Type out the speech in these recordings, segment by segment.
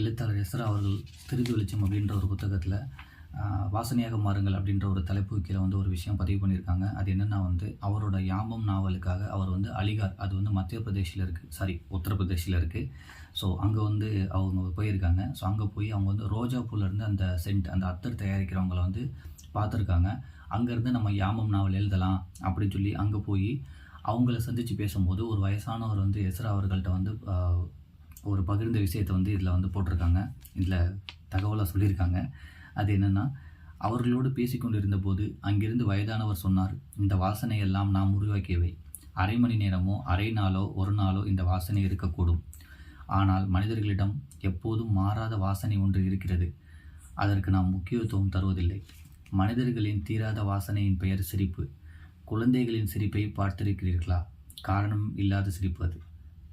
எழுத்தாளர் எஸ்ரா அவர்கள் திருதி வெளிச்சம் அப்படின்ற ஒரு புத்தகத்தில் வாசனையாக மாறுங்கள் அப்படின்ற ஒரு தலைப்பு கீழே வந்து ஒரு விஷயம் பதிவு பண்ணியிருக்காங்க. அது என்னென்னா வந்து அவரோட யாமம் நாவலுக்காக அவர் வந்து அலிகார் அது வந்து மத்திய பிரதேஷில் இருக்குது சாரி உத்தரப்பிரதேஷில் இருக்குது ஸோ அங்கே வந்து அவங்க போயிருக்காங்க. ஸோ அங்கே போய் அவங்க வந்து ரோஜா பூலேருந்து அந்த சென்ட் அந்த அத்தர் தயாரிக்கிறவங்கள வந்து பார்த்துருக்காங்க. அங்கேருந்து நம்ம யாமம் நாவல் எழுதலாம் அப்படின்னு சொல்லி அங்கே போய் அவங்கள சந்தித்து பேசும்போது ஒரு வயசானவர் வந்து எஸ்ரா அவர்கள்ட்ட வந்து ஒரு பகிர்ந்த விஷயத்தை வந்து இதில் வந்து போட்டிருக்காங்க. இதில் தகவலாக சொல்லியிருக்காங்க. அது என்னென்னா அவர்களோடு பேசிக்கொண்டிருந்த போது அங்கிருந்து வயதானவர் சொன்னார் இந்த வாசனை எல்லாம் நாம் உருவாக்கியவை. அரை மணி நேரமோ அரை நாளோ ஒரு நாளோ இந்த வாசனை இருக்கக்கூடும். ஆனால் மனிதர்களிடம் எப்போதும் மாறாத வாசனை ஒன்று இருக்கிறது. அதற்கு நாம் முக்கியத்துவம் தருவதில்லை. மனிதர்களின் தீராத வாசனையின் பெயர் சிரிப்பு. குழந்தைகளின் சிரிப்பை பார்த்திருக்கிறீர்களா? காரணம் இல்லாத சிரிப்பு அது.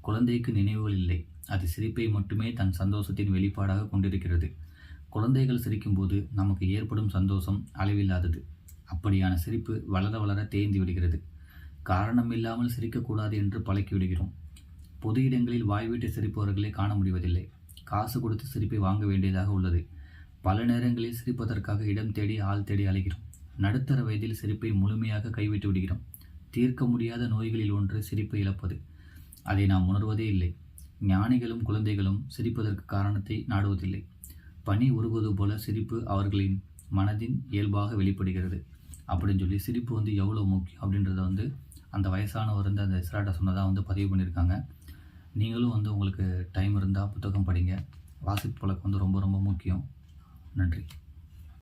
குழந்தைக்கு நினைவுகள் இல்லை. அது சிரிப்பை மட்டுமே தன் சந்தோஷத்தின் வெளிப்பாடாக கொண்டிருக்கிறது. குழந்தைகள் சிரிக்கும்போது நமக்கு ஏற்படும் சந்தோஷம் அளவில்லாதது. அப்படியான சிரிப்பு வளர வளர தேய்ந்து விடுகிறது. காரணம் இல்லாமல் சிரிக்கக்கூடாது என்று பழக்கிவிடுகிறோம் பொது இடங்களில் வாய்விட்டு சிரிப்பவர்களை காண முடிவதில்லை. காசு கொடுத்து சிரிப்பை வாங்க வேண்டியதாக உள்ளது. பல நேரங்களில் சிரிப்பதற்காக இடம் தேடி ஆள் தேடி அலைகிறோம். நடுத்தர வயதில் சிரிப்பை முழுமையாக கைவிட்டு விடுகிறோம். தீர்க்க முடியாத நோய்களில் ஒன்று சிரிப்பு இழப்பது. அதை நாம் உணர்வதே இல்லை. ஞானிகளும் குழந்தைகளும் சிரிப்பதற்கு காரணத்தை நாடுவதில்லை. பனி உருகுவது போல சிரிப்பு அவர்களின் மனதின் இயல்பாக வெளிப்படுகிறது. அப்படின்னு சொல்லி சிரிப்பு வந்து எவ்வளோ முக்கியம் அப்படின்றத வந்து அந்த வயசானவர் வந்து அந்த இஸ்ராட்டை சொன்னதாக வந்து பதிவு பண்ணியிருக்காங்க. நீங்களும் வந்து உங்களுக்கு டைம் இருந்தால் புத்தகம் படிங்க. வாசிப்பு பழக்கம் வந்து ரொம்ப ரொம்ப முக்கியம். நன்றி.